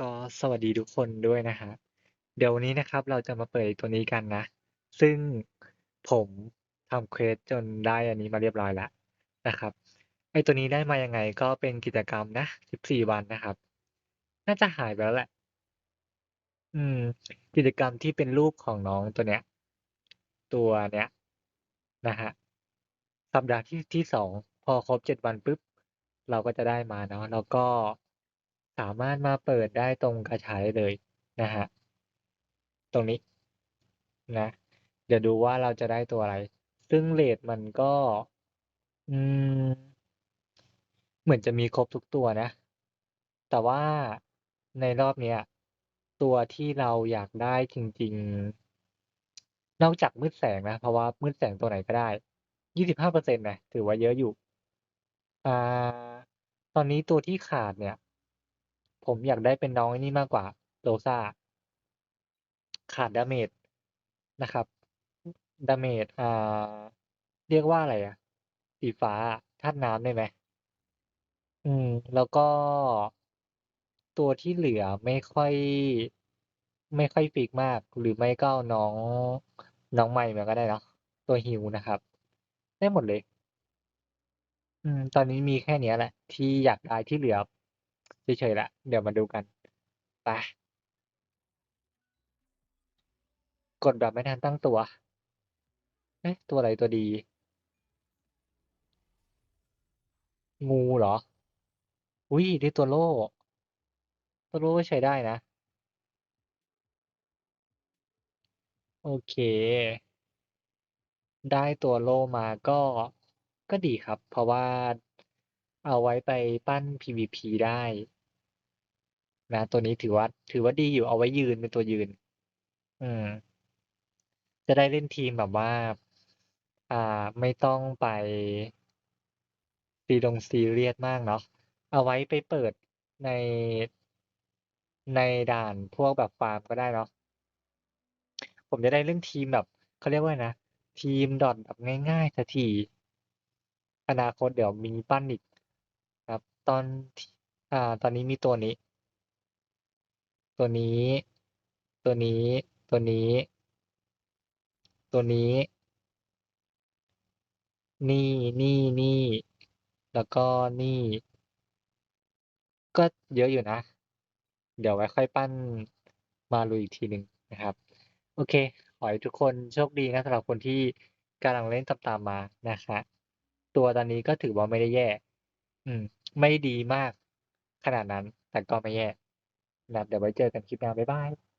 ก็สวัสดีทุกคนด้วยนะครับเดี๋ยววันนี้นะครับเราจะมาเปิดตัวนี้กันนะ ซึ่งผมทำเควสจนได้อันนี้มาเรียบร้อยแล้วนะครับไอตัวนี้ได้มายังไงก็เป็นกิจกรรมนะ 14 วันนะครับ น่าจะหายไปแล้วแหละ อืม กิจกรรมที่เป็นรูปของน้องตัวเนี้ย ตัวเนี้ยนะฮะสัปดาห์ที่ที่สองพอครบ7วันปุ๊บเราก็จะได้มาเนาะแล้วก็ สามารถมาเปิดได้ตรงกาชาได้เลยนะครับตรงนี้นะ เดี๋ยวดูว่าเราจะได้ตัวอะไร ซึ่งเรตมันก็ อืม เหมือนจะมีครบทุกตัวนะ แต่ว่าในรอบเนี้ย ตัวที่เราอยากได้จริง ๆ นอกจากมืดแสงนะ เพราะว่ามืดแสงตัวไหนก็ได้25%นะถือว่าเยอะอยู่ อ่า ตอนนี้ตัวที่ขาดเนี่ย ผมอยากได้เป็นน้องอ้นี่มากกว่า Rosa ขาดดาเมจนะครับดาเมจอ่าเรียกว่าอะไรอะสีฟ้าธาตุน้ำได้ไหม?อืม แล้วก็ตัวที่เหลือไม่ค่อย ไม่ค่อยฟิกมาก หรือไม่ก็น้องน้องไมค์มาก็ได้เนาะตัว heal นะครับ ได้หมดเลย อืม ตอนนี้มีแค่เนี้ยแหละ ที่อยากได้ที่เหลือ เฉยๆแล้วเดี๋ยวมาดูกันไปกดแบบไม่ทันตั้งตัวเอ๊ะตัวอะไรตัวดี?งูเหรอ?อุ๊ยได้ตัวโล่ ตัวโล่ก็ใช้ได้นะ โอเค ได้ตัวโล่มาก็ก็ดีครับ เพราะว่าเอาไว้ไปปั้น PVP ได้ นะตัวนี้ถือว่า ถือว่าดีอยู่เอาไว้ยืนเป็นตัวยืน อืม จะได้เล่นทีมแบบว่า อ่า ไม่ต้องไปซีรงซีเรียสมากเนาะเอาไว้ไปเปิดในในด่านพวกแบบฟาร์มก็ได้เนาะผมจะได้เล่นทีมแบบเขาเรียกว่านะทีม dot แบบง่ายๆสักทีอนาคตเดี๋ยวมีปั้นอีกครับ ตอนอ่า ตอนนี้มีตัวนี้ ตัวนี้ ตัวนี้ ตัวนี้ ตัวนี้ นี่ๆๆแล้วก็นี่ ก็เยอะอยู่นะ เดี๋ยวไว้ค่อยปั้นมาลุยอีกทีหนึ่งนะครับ โอเค ขอให้ทุกคนโชคดีนะสำหรับคนที่กำลังเล่นตามๆมานะครับตัวตอนนี้ก็ถือว่าไม่ได้แย่ อืม ไม่ดีมากขนาดนั้น แต่ก็ไม่แย่ นะครับเดี๋ยวไว้เจอกันคลิปหน้าบ๊ายบาย